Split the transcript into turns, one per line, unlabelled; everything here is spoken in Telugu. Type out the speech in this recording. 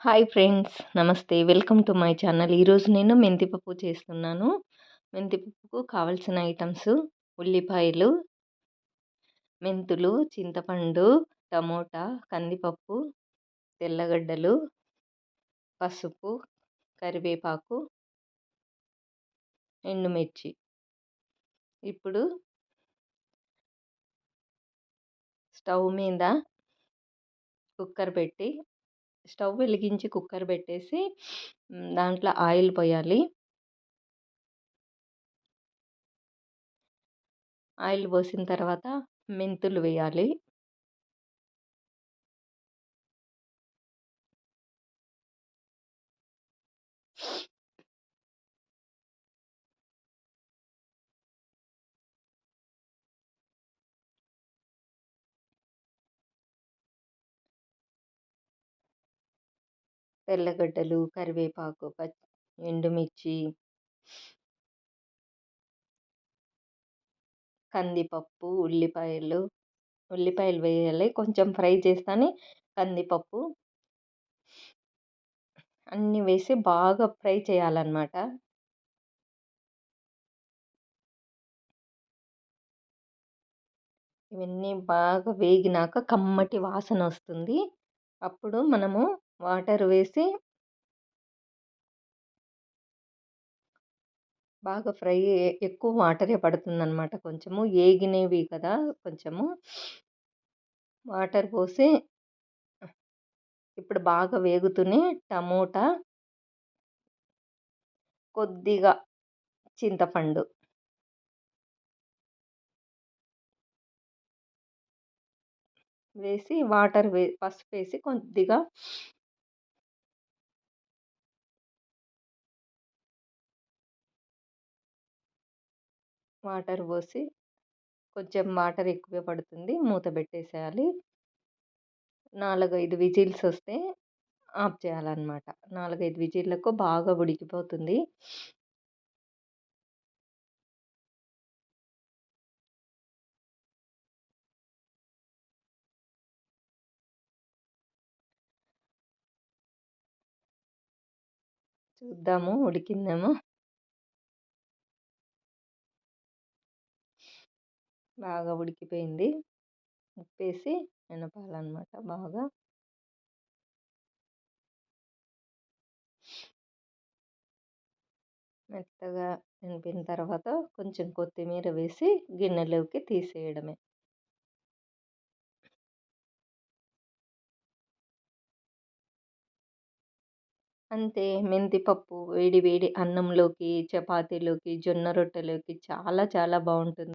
Hi friends namaste. Welcome to my channel. ఈరోజు నేను మెంతిపప్పు చేస్తున్నాను. మెంతిపప్పుకు కావలసిన ఐటమ్స్ ఉల్లిపాయలు మెంతులు చింతపండు టమోటా కందిపప్పు తెల్లగడ్డలు పసుపు కరివేపాకు ఎండుమిర్చి. ఇప్పుడు స్టవ్ మీద కుక్కర్ పెట్టి స్టవ్ వెలిగించి కుక్కర్ పెట్టేసి దాంట్లో ఆయిల్ పోయాలి. ఆయిల్ పోసిన తర్వాత మెంతులు వేయాలి. తెల్లగడ్డలు కరివేపాకు పచ్చి ఎండుమిర్చి కందిపప్పు ఉల్లిపాయలు ఉల్లిపాయలు వేయాలి. కొంచెం ఫ్రై చేస్తానే కందిపప్పు అన్నీ వేసి బాగా ఫ్రై చేయాలన్నమాట. ఇవన్నీ బాగా వేగినాక కమ్మటి వాసన వస్తుంది. అప్పుడు మనము వాటర్ వేసి బాగా ఫ్రై ఎక్కువ వాటరే పడుతుందన్నమాట కొంచెము. ఏగినవి కదా కొంచెము. వాటర్ పోసి ఇప్పుడు బాగా వేగుతూనే టమోటా కొద్దిగా చింతపండు. వేసి వాటర్ వే పసుపు వేసి కొద్దిగా వాటర్ పోసి కొంచెం వాటర్ ఎక్కువ పడుతుంది. మూత పెట్టేసేయాలి. నాలుగైదు విజిల్స్ వస్తే ఆఫ్ చేయాలన్నమాట. నాలుగైదు విజిల్లకు బాగా ఉడికిపోతుంది. చూద్దాము ఉడికిందేమో. బాగా ఉడికిపోయింది. ఉప్పేసి ఎనపాలన్నమాట బాగా. మెత్తగా నింపిన తర్వాత కొంచెం కొత్తిమీర వేసి గిన్నెలోకి తీసేయడమే. అంతే మెంతిపప్పు వేడి వేడి అన్నంలోకి చపాతీలోకి జొన్న రొట్టెలోకి చాలా చాలా బాగుంటుంది.